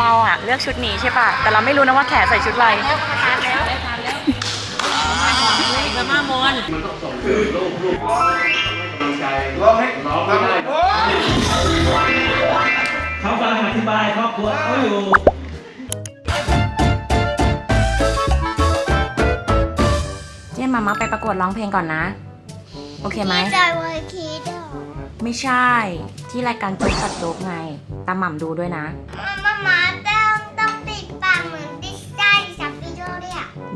เราอะเลือกชุดนี้ใช่ป่ะ แต่เราไม่รู้นะว่าแขใส่ชุดอะไรทานแล้วทานแล้วเบอร์มามอนร้องให้ร้องไม่ได้เขากำลังอธิบายครอบครัวเขาอยู่เจ๊มามาไปประกวดร้องเพลงก่อนนะ โอเคไหม ใจไว้คิดเหรอไม่ใช่ที่รายการโจ๊กตัดโจ๊กไงตามหม่ำดูด้วยนะ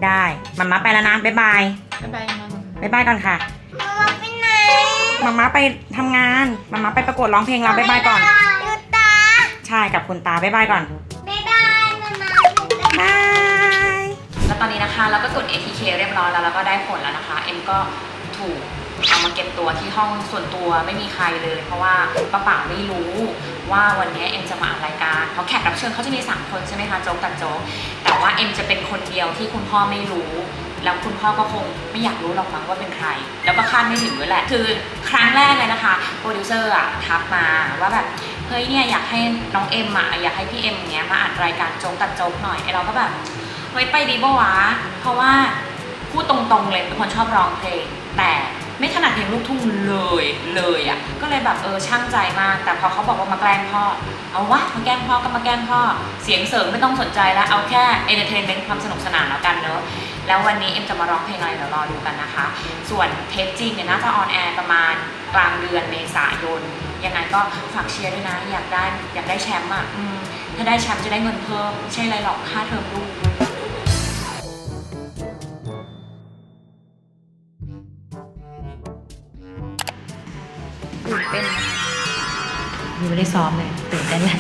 ได้มามาไปแล้วนะบ๊ายบายบ๊ายบายมอนบ๊ายบายก่อนค่ะมามาไปไหนมามาไปทำงานมามาไปประกวดร้องเพลงเราบ๊ายบายก่อนดูตาใช่กับคุณตาบ๊ายบายก่อนบ๊ายบายมามาบายแล้วตอนนี้นะคะเราก็กด ATK เรียบร้อยแล้วแล้วก็ได้ผลแล้วนะคะเอ็มก็ถูกเอามาเก็บตัวที่ห้องส่วนตัวไม่มีใครเลย เพราะว่าป้าป๋าไม่รู้ว่าวันนี้เอ็มจะมาอัดรายการเพราะแขกรับเชิญเขาจะมีสามคนใช่ไหมคะโจ๊กกับโจ๊ก แต่ว่าเอ็มจะเป็นคนเดียวที่คุณพ่อไม่รู้ แล้วคุณพ่อก็คงไม่อยากรู้หรอกมั้งว่าเป็นใคร แล้วก็คาดไม่ถึงด้วยแหละ คือครั้งแรกเลยนะคะโปรดิวเซอร์อะทักมาว่าแบบเฮ้ยเนี่ยอยากให้น้องเอ็มอะอยากให้พี่เอ็มเนี้ยมาอัดรายการโจ๊กตัดโจ๊กหน่อยไอเราก็แบบเฮ้ยไปดีปะวะเพราะว่าพูดตรงๆเลยเป็นคนชอบร้องเพลง แต่ไม่ถนัดเพลงลูกทุ่งเลยเลยอะ่ะก็เลยแบบเออช่างใจมาก แต่พอเขาบอกว่ามาแกล้งพ่อ เอาวะมาแกล้งพ่อก็มาแกล้งพ่อ เสียงเสริมไม่ต้องสนใจแล้ว เอาแค่เอนเตอร์เทนเมนต์ความสนุกสนานแล้วกันเนอะแล้ววันนี้เอ็มจะมาร้องเพลงอะไรเดี๋ยวรอดูกันนะคะ ส่วนเทปจริงเนี่ยน่าจะออนแอร์ประมาณกลางเดือนเมษายน ยังไงก็ฝากเชียร์ด้วยนะ อยากได้อยากได้แชมป์อะถ้าได้แชมป์จะได้เงินเพิ่มไม่ใช่อะไรหรอกค่าเทอมลูก ยังไม่ได้ซ้อมเลยตื่นเต้นเลย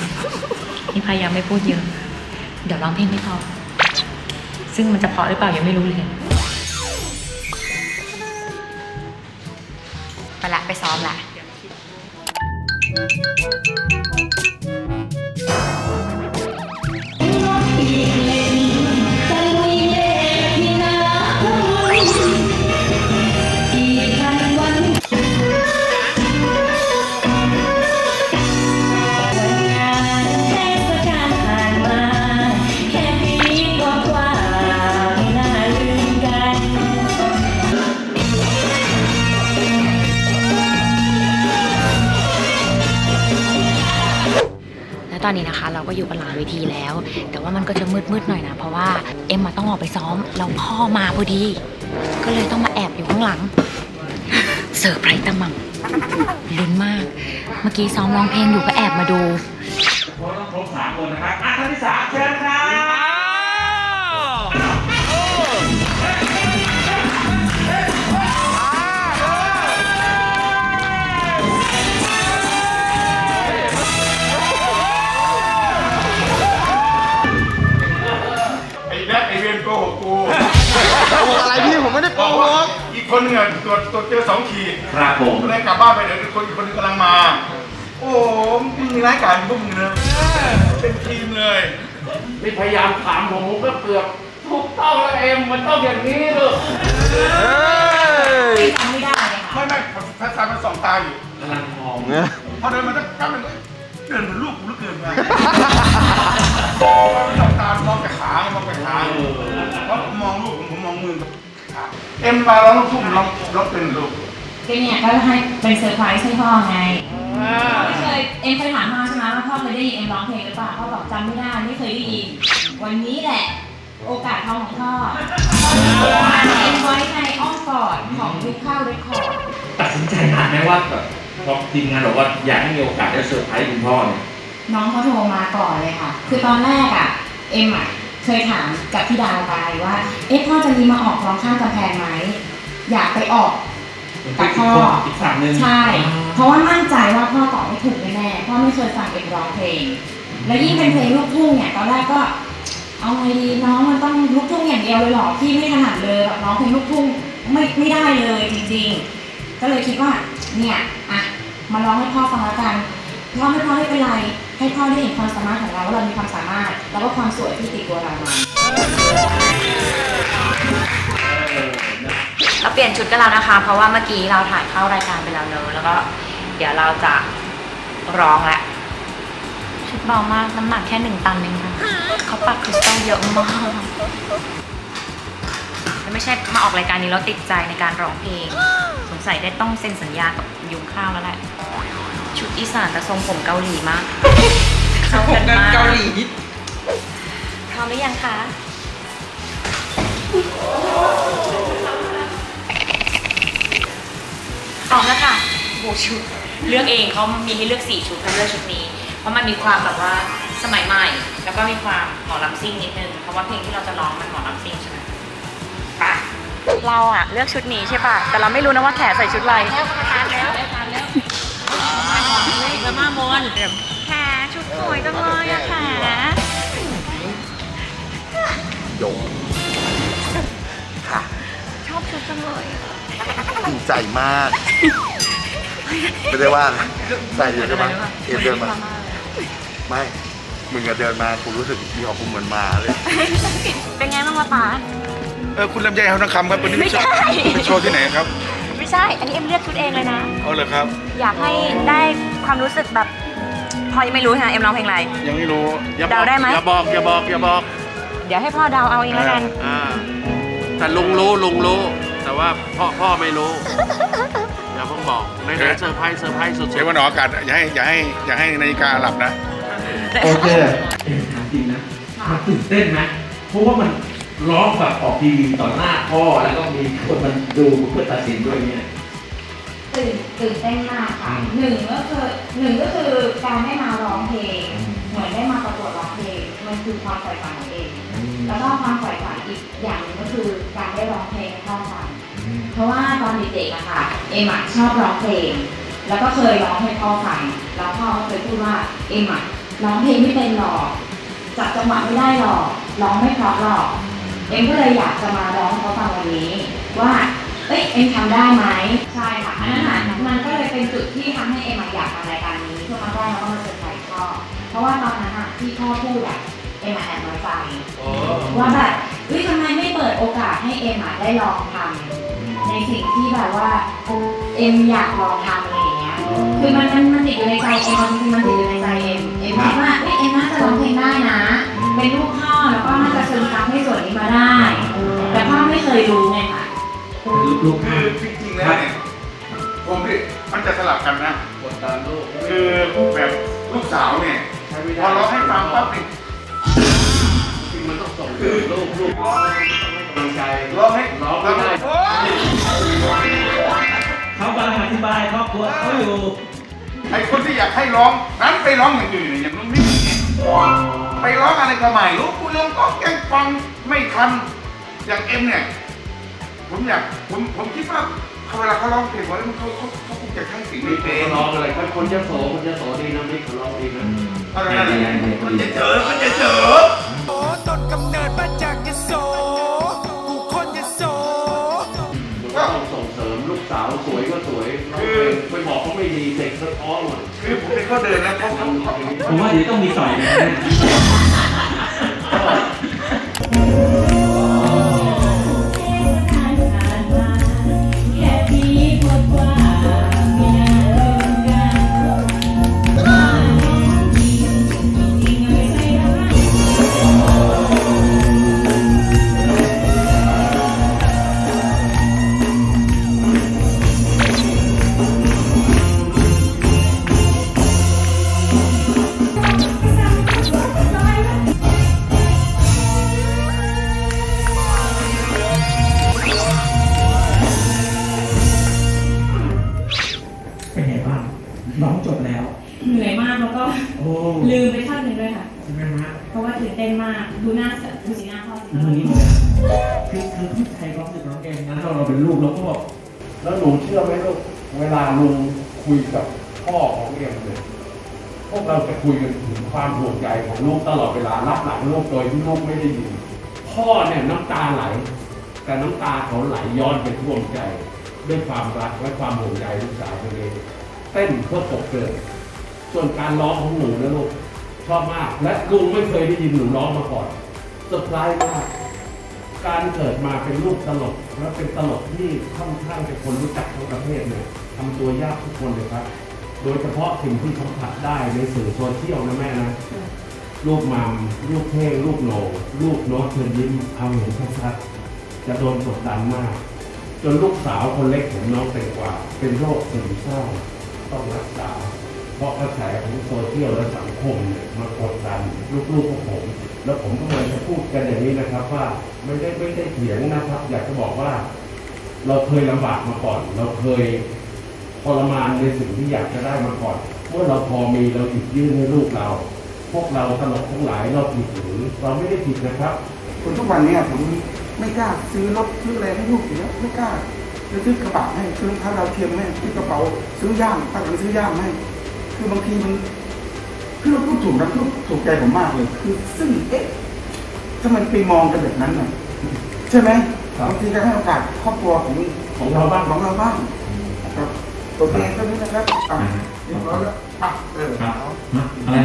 นี่พยายามไม่พูดเยอะ เดี๋ยวร้องเพลงไม่พอ ซึ่งมันจะเพาะหรือเปล่ายังไม่รู้เลย ไปละไปซ้อมละ ตอนนี้นะคะ เราก็อยู่กันหลังเวทีแล้ว แต่ว่ามันก็จะมืดๆหน่อยนะ เพราะว่าเอ็มมาต้องออกไปซ้อมแล้วพ่อมาพอดี ก็เลยต้องมาแอบอยู่ข้างหลังเซอร์ไพรส์ตะมังลุ้นมาก เมื่อกี้ซ้อมร้องเพลงอยู่ก็แอบมาดูคนต้องครบสามคนนะครับอะท่านที่สามเชิญครับ คนหนึงอะตรวจตรวจเจอสองขีดครับผมก็เลยกลับบ้านไปเดี๋ยวอีกคนอีกคนหนึงกำลังมา โอ้โหมึงร้ายกาจพวกมึงนะเป็นทีมเลย นี่พยายามถามผมผมก็เกือบถูกต้องแล้วเอ็มมันต้องอย่างนี้ลูกเฮ้ยจำไม่ได้เลยค่ะไม่ไม่พัฒนามันส่องตาอยู่กำลังมอง พอเดินมาสักแป๊บนึงเอ้ย มมาแล้วลูกทุ่งร้องร้องเป็นลูกก็เนี่ยก็ให้เป็นเซอร์ไพรส์ให้พ่อไงไม่เคยเอ็มเคยถามพ่อใช่ไหมว่าพ่อเคยได้ยินเอ็มร้องเพลงหรือเปล่าพ่อบอกจำไม่ได้ไม่เคยได้ยิน วันนี้แหละ โอกาสทองของพ่อเอ็มไว้ในอ้อมกอดของวิคาวเรคคอร์ดตัดสินใจนานไหมว่าแบบพอทีมงานบอกว่าอยากให้มีโอกาสได้เซอร์ไพรส์คุณพ่อเนี่ยน้องเขาโทรมาก่อนเลยค่ะ คือตอนแรกอะเอ็มอะ เคยถามกับพี่ดาวไปว่า เอ๊ะพ่อจะมีมาออกร้องข้างกำแพงไหม อยากไปออกกับพ่ออีกฝั่งหนึ่งใช่ เพราะว่ามั่นใจว่าพ่อตอบไม่ถูกแน่ๆพ่อไม่เคยฟังเอ็มร้องเพลง แล้วยิ่งเป็นเพลงลูกทุ่งเนี่ยตอนแรกก็เอาไงดีน้องมันต้องลูกทุ่งอย่างเดียวเลยเหรอพี่ไม่ถนัดเลยแบบร้องเพลงลูกทุ่งไม่ไม่ได้เลยจริงๆ ก็เลยคิดว่าเนี่ยอะมาร้องให้พ่อฟังแล้วกันร้องให้พ่อไม่เป็นไร ให้พ่อได้เห็นความสามารถของเราว่าเรามีความสามารถ แล้วก็ความสวยที่ติดตัวเรามาเราเปลี่ยนชุดกันแล้วนะคะ เพราะว่าเมื่อกี้เราถ่ายเข้ารายการไปแล้วเนอะแล้วก็เดี๋ยวเราจะร้องแล้วชชุดเบามากน้ำหนักแค่หนึ่งตันเองค่ะเขาปักคริสตัลเยอะมากแล้วไม่ใช่มาออกรายการนี้แล้วติดใจในการร้องเพลง สงสัยได้ต้องเซ็นสัญญากับยุงข้าวแล้วแหละ ชุดอีสานและทรงผมเกาหลีมากเข้ากันมากเกาหลีพร้อมหรือยังคะพร้อมแล้วค่ะโหชุด เลือกเองเขามีให้เลือกสี่ชุดเขาเลือกชุดนี้ เพราะมันมีความแบบว่าสมัยใหม่ แล้วก็มีความหมอลำซิ่งนิดนึง เพราะว่าเพลงที่เราจะร้องมันหมอลำซิ่งใช่ไหมไปเราอะเลือกชุดนี้ใช่ป่ะ แต่เราไม่รู้นะว่าแขใส่ชุดอะไร แล้วทานแล้วทานแล้วเธอมามอนแขชุดสวยจังเลยอะแขยงค่ะ ชอบชุดจังเลยดีใจมาก ไม่ได้ว่านะใส่อยู่ใช่ไหมเอ็มเดินมา ไม่ มึงอะเดินมากูรู้สึกมีออกกูเหมือนหมาเลย เป็นไงบ้างวะป๋า เออคุณลำไยเขาทองคำครับวันนี้ไม่ใช่ ไปโชว์ที่ไหนครับ ไม่ใช่ อันนี้เอ็มเลือกชุดเองเลยนะ เอาเลยครับ อยากให้ได้ความรู้สึกแบบพอยังไม่รู้นะเอ็มร้องเพลงอะไร ยังไม่รู้อย่าบเดาอกได้ไหม อย่าบอกอย่าบอกอย่าบอกเดี๋ยวให้พ่อเดาเอาเองแล้วกัน อ่าแต่ลุงรู้ลุงรู้ แต่ว่าพ่อพ่อไม่รู้อย่าเพิ่งบอกในไหนๆเซอร์ไพรส์เซอร์ไพรส์สุดเดี๋ยววันออกอากาศอย่าให้อย่าให้อย่าให้นาฬิกาหลับนะ โอเคเอ็มถามจริงนะมันตื่นเต้นไหมเพราะว่ามัน ร้องแบบออกทีวีต่อหน้าพ่อแล้วก็มีคนมันดูเพื่อตัดสินด้วยเนี่ย ตื่นตื่นเต้นมากค่ะอืม หนึ่งก็คือหนึ่งก็คือการได้มาร้องเพลง เหมือนได้มาประกวดร้องเพลงมันคือความใฝ่ฝันของเอง แล้วก็ความใฝ่ฝันอีกอย่างหนึ่งก็คือการได้ร้องเพลงให้พ่อฟัง เพราะว่าตอนเด็กๆอะค่ะ เอ็มอะชอบร้องเพลง แล้วก็เคยร้องให้พ่อฟัง แล้วพ่อก็เคยพูดว่าเอ็มอะร้องเพลงไม่เป็นหรอก จับจังหวะไม่ได้หรอก ร้องไม่เพราะหรอกเอ็มก็เลยอยากจะมาร้องให้เขาฟังวันนี้ ว่า เอ้ยเอ็มทำได้ไหมใช่ค่ะอันนั้นน่ะมันก็เลยเป็นจุดที่ทำให้เอ็มอะอยากมารายการนี้เพื่อมาได้แล้วก็มาเซอร์ไพรส์พ่อเพราะว่าตอนนั้นอะที่พ่อพูดอะเอ็มอะแอบน้อยใจว่าแบบเฮ้ยทำไมไม่เปิดโอกาสให้เอ็มอะได้ลองทำในสิ่งที่แบบว่าเอ็มอยากลองทำอะไรอย่างเงี้ย คือมันมันมันติดอยู่ในใจเอ็มจริงๆมันติดอยู่ในใจเอ็มเอ็มคิดว่าเอ้ยเอ็มน่าจะร้องเพลงได้นะ เป็นลูกพ่อแล้วก็น่าจะซึมซับให้ส่วนนี้มาได้ แต่พ่อไม่เคยรู้ไงค่ะลูกคือจริงๆแล้วเนี่ยผมดิมันจะสลับกันนะกดดันลูกคือแบบลูกสาวเนี่ยพได้อเราให้ฟังปั๊บเนี่จริงมันต้องส่งเสริมลูกลูกร้องต้องให้กำลังใจร้องให้ร้องไม่ได้เขากำลังอธิบายครอบครัวเขาอยู่ไอคนที่อยากให้ร้องนั้นไปร้องอย่างอื่นอย่างนู้นนี่ ไปร้องอะไรก็ไม่รู้คุณลงก็แกล้งฟังไม่ทันอย่างเอ็มเนี่ย ผมอยากผมผมคิดว่าเวลาเขาร้องเพลงเขาแล้วเขาเขาเขาคงจะใช้สิ่งมีนี้เพลเป็งนร้องอะไรคนคนยโสคนยโสดีนะมิกเขาร้องดีนะอะไรนั่นแหละมันจะเจอมันจะเจอโอ้ต้นกำเนิดมาจากยโสกูคนยโสมันก็ต้องส่งเสริมลูกสาวสวยก็สวยร้องเพลงไปบอกเขาไม่ดีเด็กก็ท้อหมดคือผม เขาเดินแล้วเขาเขาเขาผมว่าเดี๋ยวต้องมีต่อยกัน บแล้ว เหนื่อยมากแล้วก็โอ้ลืมไปท่อนหนึ่งด้วยค่ะ ใช่ไหมฮะเพราะว่าตื่นเต้นมากดูหน้าเสือดูสีหน้าพ่อสิมือนี้เลยคือคือเข้าใจความรู้สึกน้องเองนะถ้าเราเป็นลูกเราก็บอกแล้วหนูเชื่อไหมลูกเวลาลุงคุยกับพ่อของเอ็มเนี่ยพวกเราจะคุยกันถึงความห่วงใยของลูกตลอดเวลารับหลังลูกโดยที่ลูกไม่ได้ยินพ่อเนี่ยน้ำตาไหล แต่น้ำตาเขาไหลย้อนไปท่วมใจ ด้วยความรักและความห่วงใยลูกสาวตัวเอง เต้นเพื่อปกเกิดส่วนการร้องของหนูนะลูกชอบมาก และลุงไม่เคยได้ยินหนูร้องมาก่อนเซอร์ไพรส์มากการเกิดมาเป็นลูกตลกและเป็นตลกที่ค่อนข้างจะคนรู้จักทั้งประเทศเนี่ยทำตัวยากทุกคนเลยครับ โดยเฉพาะสิ่งที่สัมผัสได้ในสื่อโซเชียลนะแม่นะรูปมัมรูปเท่งรูปโหนงรูปโน้ตเชิญยิ้มเอาเห็นชัดๆจะโดนกดดันมาก จนลูกสาวคนเล็กของน้องแตงกวาเป็นโรคซึมเศร้า ต้องรักษา เพราะกระแสของโซเชียลและสังคมเนี่ยมากดดันลูกๆของผม แล้วผมก็เลยจะพูดกันอย่างนี้นะครับว่าไม่ได้ไม่ได้เถียงนะครับ อยากจะบอกว่า เราเคยลำบากมาก่อน เราเคยทรมานในสิ่งที่อยากจะได้มาก่อนเมื่อเราพอมีเราหยิบยื่นให้ลูกเรา พวกเราตลกทั้งหลายเราผิดหรือเราไม่ได้ผิดนะครับ คนทุกวันเนี้ผมไม่กล้าซื้อรถซื้ออะไรให้ลูกอยู่แล้วไม่กล้า จะซื้อกระบะให้ซื้อรองเท้าดาวเทียมให้ซื้อกระเป๋าซื้อย่างตั้งแต่ซื้อย่างให้ คือบางทีมันคือเราพูดถูกนะพูดถูกใจผมมากเลย คือซึ่งเอ๊ะทำไมไปมองกันแบบนั้นน่ะใช่ไหมครับบางทีก็ให้โอกาสครอบครัวของของเราบ้างของเราบ้างครับโอเคเท่านี้นะครับอะเรียบร้อยแล้วอะเออครับฮะอะไร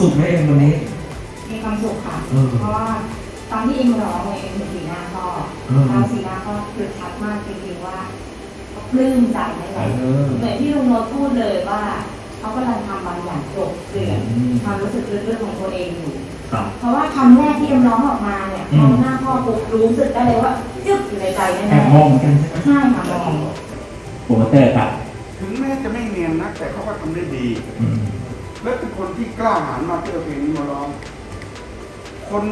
สุขไหมเองวันนี้ มีความสุขค่ะ เออเพราะว่าตอนที่อิมร้องเนี่ยเอ็มเห็นสีหน้าพ่อเออแล้วสีหน้าพ่อคือชัดมากจริงๆว่าเขาปลื้มใจในเราเออ เหมือนที่ลุงโนตพูดเลยว่าเขากำลังทำบางอย่างจบเกลื่อนอืม ความรู้สึกลึกๆของตัวเองอยู่ ครับ เพราะว่าคำแรกที่เอ็มร้องออกมาเนี่ยอืม มองหน้าพ่อปุ๊บรู้สึกได้เลยว่าจึ๊บอยู่ในใจแน่แอบมองเหมือนกันใช่ไหมๆใช่ค่ะมอง โปรโมเตอร์ครับ ถึงแม้จะไม่เนียนนะแต่เขาก็ทำได้ดี อืม และเป็นคนที่กล้าหาญมากที่เอเพลงนี้มาร้อง คน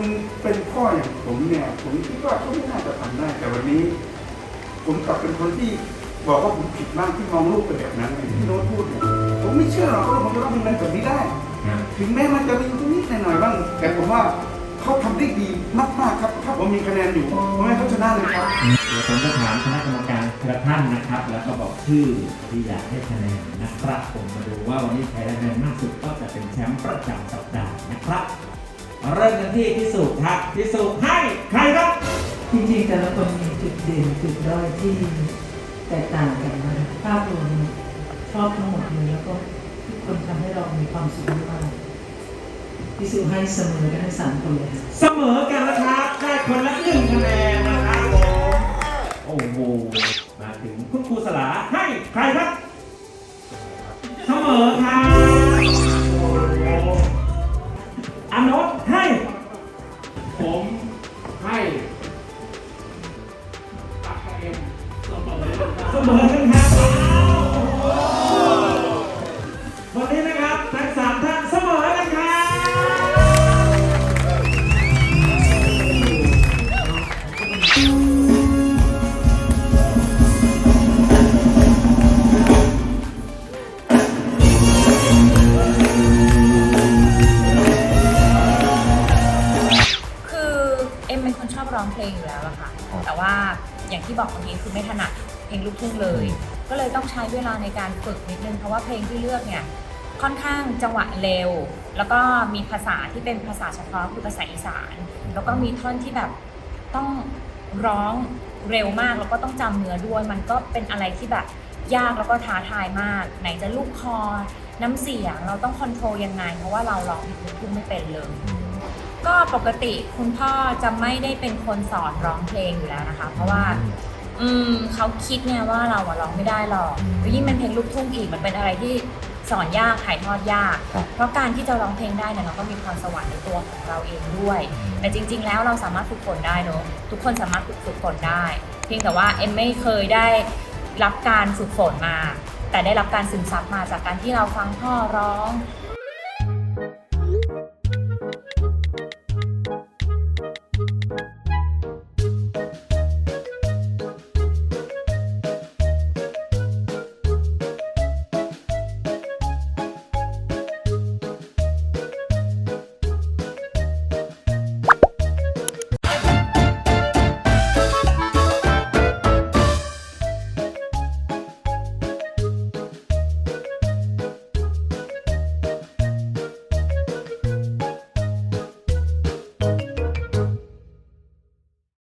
เป็นพ่ออย่างผมเนี่ย ผมคิดว่าเขาไม่น่าจะทำได้แต่วันนี้ ผมกลับเป็นคนที่บอกว่าผมผิดมากที่มองลูกเป็นแบบนั้นที่โน้ตพูดเนี่ยผมไม่เชื่อหรอกว่าผมจะต้องเป็นแบบนี้ได้ ถึงแม้มันจะมีนิดหน่อยๆบ้าง แต่ผมว่าเขาทำได้ดีมากๆครับ ถ้าผมมีคะแนนอยู่ผมให้เขาชนะเลยครับเดี๋ยวผมจะถามคณะกรรมการ ละท่านนะครับ แล้วก็บอกชื่อที่อยากให้คะแนนนะครับผมมาดูว่าวันนี้ใครได้คะแนนมากสุดก็จะเป็นแชมป์ประจำสัปดาห์นะครับ เริ่มกันที่พิสูจน์ครับพิสูจน์ให้ใครครับ จริงๆแต่ละคนมีจุดเด่นจุดด้อยที่แตกต่างกันนะภาพรวมชอบทั้งหมดเลยแล้วก็ทุกคนทำให้เรามีความสุขมากพิสูจน์ให้เสมอกันทั้งสามคนเลยค่ะเสมอกันนะครับ ได้คนละหนึ่งคะแนนนะครับผมโอ้โหมา ถึงคุณครูสลาให้ใครครับ เสมอครับ เลยต้องใช้เวลาในการฝึกนิดนึงเพราะว่าเพลงที่เลือกเนี่ยค่อนข้างจังหวะเร็ว แล้วก็มีภาษาที่เป็นภาษาเฉพาะคือภาษาอีสาน แล้วก็มีท่อนที่แบบต้องร้องเร็วมากแล้วก็ต้องจำเนื้อด้วย มันก็เป็นอะไรที่แบบยากแล้วก็ท้าทายมาก ไหนจะลูกคอ น้ำเสียงเราต้องคอนโทรลยังไง เพราะว่าเราร้องเพลงลูกทุ่งไม่เป็นเลย ก็ปกติคุณพ่อจะไม่ได้เป็นคนสอนร้องเพลงอยู่แล้วนะคะ เพราะว่า อืมเขาคิดเนี่ยว่าเราอะร้องไม่ได้หรอกแล้วยิ่งเป็นเพลงลูกทุ่งอีกมันเป็นอะไรที่สอนยากถ่ายทอดยากเพราะการที่จะร้องเพลงได้เนี่ยเราก็มีความสวรรค์ในตัวของเราเองด้วย แต่จริง ๆ แล้วเราสามารถฝึกฝนได้เนอะทุกคนสามารถฝึกฝึกฝนได้ เพียงแต่ว่าเอ็มไม่เคยได้รับการฝึกฝนมา แต่ได้รับการซึมซับมาจากการที่เราฟังพ่อร้อง